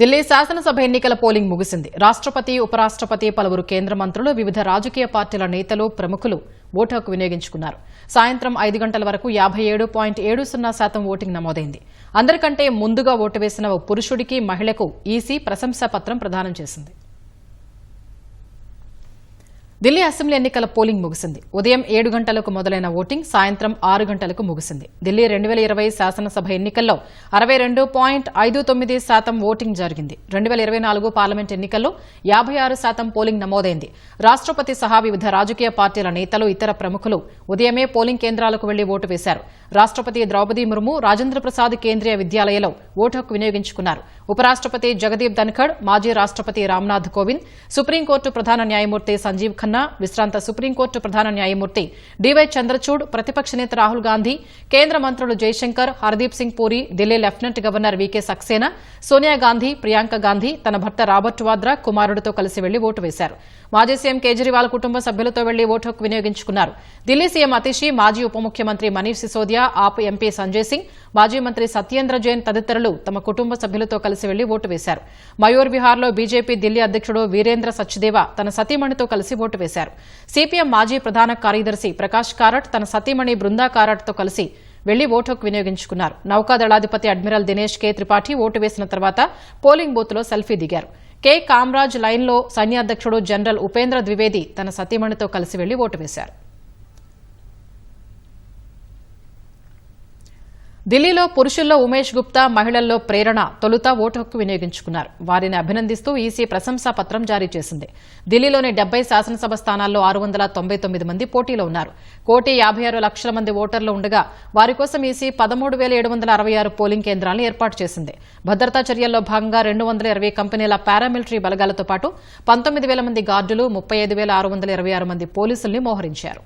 ఢిల్లీ శాసనసభ ఎన్నికల పోలింగ్ ముగిసింది. రాష్ట్రపతి ఉపరాష్ట్రపతి పలువురు కేంద్ర మంత్రులు వివిధ రాజకీయ పార్టీల నేతలు ప్రముఖులు ఓటు హక్కు వినియోగించుకున్నారు. సాయంత్రం ఐదు గంటల వరకు యాభై ఏడు పాయింట్ ఏడు సున్నా శాతం ఓటింగ్ నమోదైంది. అందరికంటే ముందుగా ఓటు వేసిన ఓ పురుషుడికి మహిళకు ఈసీ ప్రశంసా పత్రం ప్రదానం చేసింది. ఢిల్లీ అసెంబ్లీ ఎన్నికల పోలింగ్ ముగిసింది. ఉదయం ఏడు గంటలకు మొదలైన ఓటింగ్ సాయంత్రం ఆరు గంటలకు ముగిసింది. ఢిల్లీ రెండు వేల ఇరవై శాసనసభ ఎన్నికల్లో అరవై రెండు పాయింట్ ఐదు తొమ్మిది శాతం ఓటింగ్ జరిగింది. రెండు వేల ఇరవై నాలుగు పార్లమెంట్ ఎన్నికల్లో యాభై ఆరు శాతం పోలింగ్ నమోదైంది. రాష్ట్రపతి సహా వివిధ రాజకీయ పార్టీల నేతలు ఇతర ప్రముఖులు ఉదయమే పోలింగ్ కేంద్రాలకు వెళ్ళి ఓటు వేశారు. రాష్ట్రపతి ద్రౌపది ముర్ము రాజేంద్ర ప్రసాద్ కేంద్రీయ విద్యాలయలో ఓటు హక్కు వినియోగించుకున్నారు. ఉపరాష్ట్రపతి జగదీప్ ధన్ఖడ్ మాజీ రాష్ట్రపతి రామ్నాథ్ కోవింద్ సుప్రీంకోర్టు ప్రధాన న్యాయమూర్తి సంజీవ్ ఖన్నా విశ్రాంత సుప్రీంకోర్టు ప్రధాన న్యాయమూర్తి డివై చంద్రచూడ్ ప్రతిపక్ష నేత రాహుల్ గాంధీ కేంద్ర మంత్రులు Jaishankar Hardeep Singh Puri Delhi lieutenant governor V K Saxena Sonia Gandhi Priyanka Gandhi తన భర్త రాబర్ట్ వాద్రా కుమారుడితో కలిసి వెళ్ళి ఓటు వేశారు. మాజీ సీఎం కేజ్రీవాల్ కుటుంబ సభ్యులతో వెళ్ళి ఓటు హక్కు వినియోగించుకున్నారు. ఢిల్లీ సీఎం అతిషి మాజీ ఉప ముఖ్యమంత్రి మనీష్ సిసోదియా ఆప్ ఎంపీ సంజయ్ సింగ్ మాజీ మంత్రి సత్యేంద్ర జైన్ తదితరులు తమ కుటుంబ సభ్యులతో కలిసి కలిసి వెళ్ళి ఓటు వేశారు. మయూర్ విహార్లో బీజేపీ ఢిల్లీ అధ్యక్షుడు వీరేంద్ర సచ్దేవా తన సతీమణితో కలిసి ఓటు వేశారు. సిపిఎం మాజీ ప్రధాన కార్యదర్శి ప్రకాష్ కారట్ తన సతీమణి బృందా కారట్తో కలిసి వెళ్ళి ఓటు హక్కు వినియోగించుకున్నారు. నౌకాదళాధిపతి admiral Dinesh K Tripathi vote వేసిన తర్వాత పోలింగ్ బూత్లో సెల్ఫీ దిగారు. కె కామరాజ్ లైన్లో సైన్యాధ్యక్షుడు జనరల్ ఉపేంద్ర ద్వివేది తన సతీమణితో కలిసి వెళ్ళి ఓటు వేశారు. ఢిల్లీలో పురుషుల్లో ఉమేష్ గుప్తా మహిళల్లో ప్రేరణ తొలుత ఓటు హక్కు వినియోగించుకున్నారు. వారిని అభినందిస్తూ ఈసీ ప్రశంసా పత్రం జారీ చేసింది. ఢిల్లీలోని డెబ్బై శాసనసభ స్థానాల్లో ఆరు వందల తొంభై తొమ్మిది మంది పోటీలో ఉన్నారు. కోటి యాభై ఆరు లక్షల మంది ఓటర్లు ఉండగా వారి కోసం ఈసీ పదమూడు వేల ఏడు వందల అరవై ఆరు పోలింగ్ కేంద్రాలను ఏర్పాటు చేసింది. భద్రతా చర్యల్లో భాగంగా రెండు వందల ఇరవై కంపెనీల పారామిలిటరీ బలగాలతో పాటు పంతొమ్మిది వేల మంది గార్డులు ముప్పై ఐదు వేల ఆరు వందల ఇరవై ఆరు మంది పోలీసుల్ని మోహరించారు.